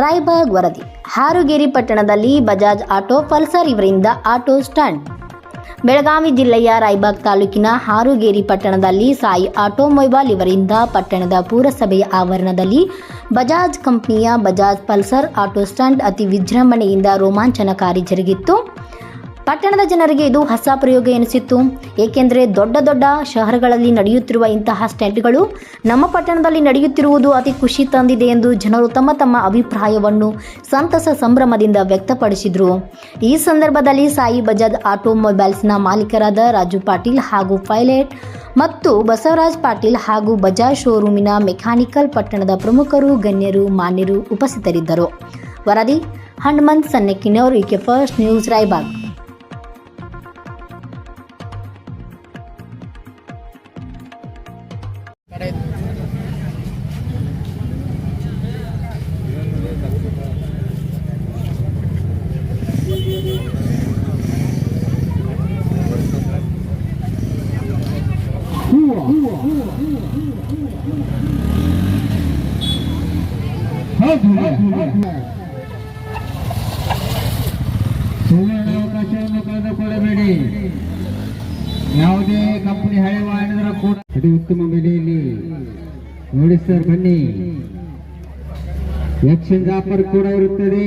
ರಾಯಬಾಗ್ ವರದಿ. ಹಾರುಗೇರಿ ಪಟ್ಟಣದಲ್ಲಿ Bajaj auto Pulsar ಇವರಿಂದ ಆಟೋ ಸ್ಟ್ಯಾಂಡ್. ಬೆಳಗಾವಿ ಜಿಲ್ಲೆಯ ರಾಯ್ಬಾಗ್ ತಾಲೂಕಿನ ಹಾರುಗೇರಿ ಪಟ್ಟಣದಲ್ಲಿ ಸಾಯಿ ಆಟೋಮೊಬೈಲ್ ಇವರಿಂದ ಪಟ್ಟಣದ ಪುರಸಭೆಯ ಆವರಣದಲ್ಲಿ ಬಜಾಜ್ ಕಂಪನಿಯ ಬಜಾಜ್ ಪಲ್ಸರ್ ಆಟೋ ಸ್ಟ್ಯಾಂಡ್ ಅತಿ ವಿಜೃಂಭಣೆಯಿಂದ ರೋಮಾಂಚನಕಾರಿ ಜರುಗಿತ್ತು. ಪಟ್ಟಣದ ಜನರಿಗೆ ಇದು ಹೊಸ ಪ್ರಯೋಗ ಎನಿಸಿತ್ತು. ಏಕೆಂದರೆ ದೊಡ್ಡ ದೊಡ್ಡ ಶಹರಗಳಲ್ಲಿ ನಡೆಯುತ್ತಿರುವ ಇಂತಹ ಸ್ಟೆಂಟ್ಗಳು ನಮ್ಮ ಪಟ್ಟಣದಲ್ಲಿ ನಡೆಯುತ್ತಿರುವುದು ಅತಿ ಖುಷಿ ತಂದಿದೆ ಎಂದು ಜನರು ತಮ್ಮ ತಮ್ಮ ಅಭಿಪ್ರಾಯವನ್ನು ಸಂತಸ ಸಂಭ್ರಮದಿಂದ ವ್ಯಕ್ತಪಡಿಸಿದರು. ಈ ಸಂದರ್ಭದಲ್ಲಿ ಸಾಯಿ ಬಜಾಜ್ ಆಟೋಮೊಬೈಲ್ಸ್ನ ಮಾಲೀಕರಾದ ರಾಜು ಪಾಟೀಲ್ ಹಾಗೂ ಪೈಲಟ್ ಮತ್ತು ಬಸವರಾಜ್ ಪಾಟೀಲ್ ಹಾಗೂ ಬಜಾಜ್ ಶೋರೂಮಿನ ಮೆಕ್ಯಾನಿಕಲ್ ಪಟ್ಟಣದ ಪ್ರಮುಖರು, ಗಣ್ಯರು, ಮಾನ್ಯರು ಉಪಸ್ಥಿತರಿದ್ದರು. ವರದಿ, ಹನುಮಂತ್ ಸನ್ನಕ್ಕಿನವರು, ಈಕೆ ಫಸ್ಟ್ ನ್ಯೂಸ್, ರಾಯಬಾಗ್. ಸುವರ್ಣ ಅವಕಾಶವನ್ನು ಕಳೆದುಕೊಳ್ಳಬೇಡಿ ಯಾವುದೇ ಕಂಪನಿ ಹಳೆ ಮಾಡಿದರೂ ಕೂಡ ಅತಿ ಉತ್ತಮ ಬೆಲೆಯಲ್ಲಿ ನೋಡಿ ಸರ್ ಬನ್ನಿ. ಎಕ್ಸ್ಚೇಂಜ್ ಆಫರ್ ಕೂಡ ಇರುತ್ತದೆ.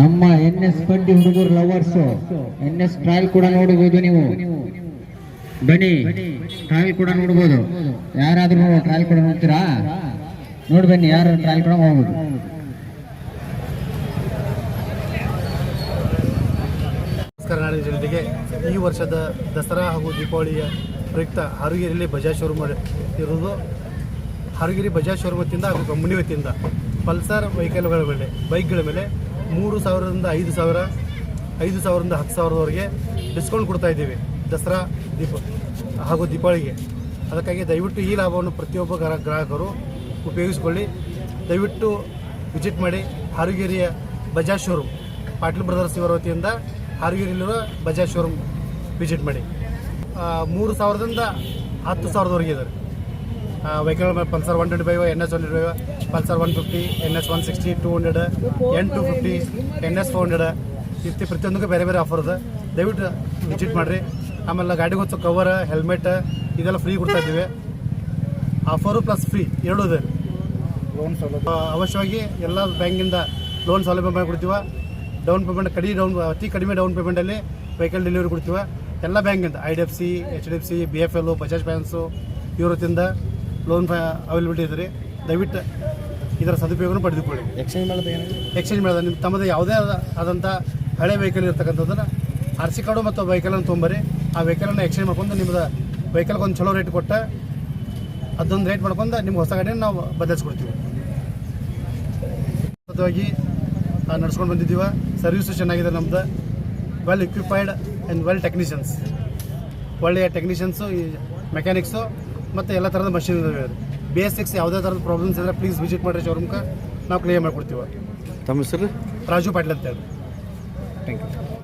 ನಮ್ಮ ಎನ್ ಎಸ್ ಬಂಡಿ ಹುಡುಗರು ಲವರ್ಸ್ ಎನ್ ಎಸ್ ಟ್ರಾಯಲ್ ಕೂಡ ನೋಡಬಹುದು ನೀವು. ಬನ್ನಿ ಟ್ರಾಯಲ್ ಕೂಡ ನೋಡಬಹುದು. ಯಾರಾದ್ರೂ ಟ್ರಾಯಲ್ ಕೂಡ ನೋಡ್ತೀರಾ? ನೋಡಿ ಬನ್ನಿ ಯಾರು ಟ್ರಾಯಲ್ ಕೂಡ ಹೋಗ್ಬೋದು ನಮಸ್ಕಾರ ನಾಡಿನ ಜನತೆಗೆ. ಈ ವರ್ಷದ ದಸರಾ ಹಾಗೂ ದೀಪಾವಳಿಯ ಪ್ರಯುಕ್ತ ಹರಗಿರಿಯಲ್ಲಿ ಬಜಾಜ್ ಶೋರೂಮ್ ಇರುವುದು ಹರಗಿರಿ ಬಜಾಜ್ ಶೋರೂಮ್ ವತಿಯಿಂದ ಹಾಗೂ ಕಂಪನಿ ವತಿಯಿಂದ ಪಲ್ಸರ್ ವೆಹಿಕಲ್ಗಳ ಮೇಲೆ, ಬೈಕ್ಗಳ ಮೇಲೆ ಮೂರು ಸಾವಿರದಿಂದ ಐದು ಸಾವಿರ, ಐದು ಸಾವಿರದಿಂದ ಹತ್ತು ಸಾವಿರದವರೆಗೆ ಡಿಸ್ಕೌಂಟ್ ಕೊಡ್ತಾ ಇದ್ದೀವಿ. ದಸರಾ, ದೀಪ, ಹಾಗೂ ದೀಪಾವಳಿಗೆ. ಅದಕ್ಕಾಗಿ ದಯವಿಟ್ಟು ಈ ಲಾಭವನ್ನು ಪ್ರತಿಯೊಬ್ಬ ಗ್ರಾ, ಗ್ರಾಹಕರು ಉಪಯೋಗಿಸಿಕೊಳ್ಳಿ. ದಯವಿಟ್ಟು ವಿಸಿಟ್ ಮಾಡಿ ಹಾರುಗೇರಿಯ ಬಜಾಜ್ ಶೋರೂಮ್, ಪಾಟೀಲ್ ಬ್ರದರ್ಸ್ ಇವರ ವತಿಯಿಂದ ಹಾರುಗೇರಿಯಲ್ಲಿರುವ ಬಜಾಜ್ ಶೋರೂಮ್ ವಿಸಿಟ್ ಮಾಡಿ. ಮೂರು ಸಾವಿರದಿಂದ ಹತ್ತು ಸಾವಿರದವರೆಗೆ ಇದ್ದಾರೆ. Vehicle Pulsar one twenty five N S one twenty five Pulsar one fifty N S one sixty two hundred N two fifty N S four hundred ಇತ್ತು ಪ್ರತಿಯೊಂದಕ್ಕೂ ಬೇರೆ ಬೇರೆ ಆಫರ್ ಇದೆ. ದಯವಿಟ್ಟು ವಿಸಿಟ್ ಮಾಡಿರಿ. ಆಮೇಲೆ ಗಾಡಿಗೆ ಹೊತ್ತು ಕವರ್ ಹೆಲ್ಮೆಟ್ ಇದೆಲ್ಲ ಫ್ರೀ ಕೊಡ್ತಾ ಇದ್ದೀವಿ. ಆಫರು ಪ್ಲಸ್ ಫ್ರೀ ಎರಡು ಇದೆ. ಲೋನ್ ಸೌಲಭ್ಯ. ಅವಶ್ಯವಾಗಿ ಎಲ್ಲ ಬ್ಯಾಂಕಿಂದ ಲೋನ್ ಸೌಲಭ್ಯ ಮಾಡಿ ಕೊಡ್ತೀವ. ಡೌನ್ ಪೇಮೆಂಟ್ ಕಡಿಮೆ ಡೌನ್ ಅತಿ ಕಡಿಮೆ ಡೌನ್ ಪೇಮೆಂಟಲ್ಲಿ ವೆಹಿಕಲ್ ಡೆಲಿವರಿ ಕೊಡ್ತೀವ. ಎಲ್ಲ ಬ್ಯಾಂಕಿಂದ I D F C H D F C B F L Bajaj finance ಇವ್ರ ವತಿಯಿಂದ ಲೋನ್ ಅವೈಲಬಿಲಿಟಿ ಇದೆ ರೀ ದಯವಿಟ್ಟು ಇದರ ಸದುಪಯೋಗನ ಪಡೆದುಕೊಳ್ಳಿ. ಎಕ್ಸ್ಚೇಂಜ್ ಮಾಡೋದು ಏನು? ಎಕ್ಸ್ಚೇಂಜ್ ಮಾಡೋದು ನಿಮ್ಮ ತಮ್ಮದೇ ಯಾವುದೇ ಆದ ಆದಂಥ ಹಳೆ ವೆಹಿಕಲ್ ಇರ್ತಕ್ಕಂಥದ್ದನ್ನು ಆರ್ ಸಿ ಕಾರ್ಡು ಮತ್ತು ವೆಹಿಕಲನ್ನು ತೊಂಬರಿ ಆ ವೆಹಿಕಲನ್ನು ಎಕ್ಸ್ಚೇಂಜ್ ಮಾಡ್ಕೊಂಡು ನಿಮ್ಮದು ವೆಹಿಕಲ್ಗೆ ಒಂದು ಚಲೋ ರೇಟ್ ಕೊಟ್ಟು ಅದೊಂದು ರೇಟ್ ಮಾಡ್ಕೊಂಡು ನಿಮ್ಗೆ ಹೊಸ ಗಾಡಿಯನ್ನು ನಾವು ಬದಲಿಸ್ಕೊಡ್ತೀವಿ. ಸತತವಾಗಿ ನಡ್ಸ್ಕೊಂಡು ಬಂದಿದ್ದೀವ. ಸರ್ವಿಸು ಚೆನ್ನಾಗಿದೆ ನಮ್ದು. Well equipped and well technicians ಒಳ್ಳೆಯ ಟೆಕ್ನಿಷಿಯನ್ಸು ಈ ಮೆಕ್ಯಾನಿಕ್ಸು ಮತ್ತು ಎಲ್ಲ ಥರದ ಮಷಿನ್ ಇದಾವೆ. ಬೇಸಿಕ್ಸ್ ಯಾವುದೇ ಥರದ ಪ್ರಾಬ್ಲಮ್ಸ್ ಇದ್ದರೆ ಪ್ಲೀಸ್ ವಿಸಿಟ್ ಮಾಡಿರಿ ಶೋರೂಮ್ಗೆ ನಾವು ಕ್ಲಿಯರ್ ಮಾಡಿಕೊಡ್ತೀವಿ. ತಮ್ಮ ಹೆಸರು? ರಾಜು ಪಾಟೀಲ್ ಅಂತ ಹೇಳಿ. Thank you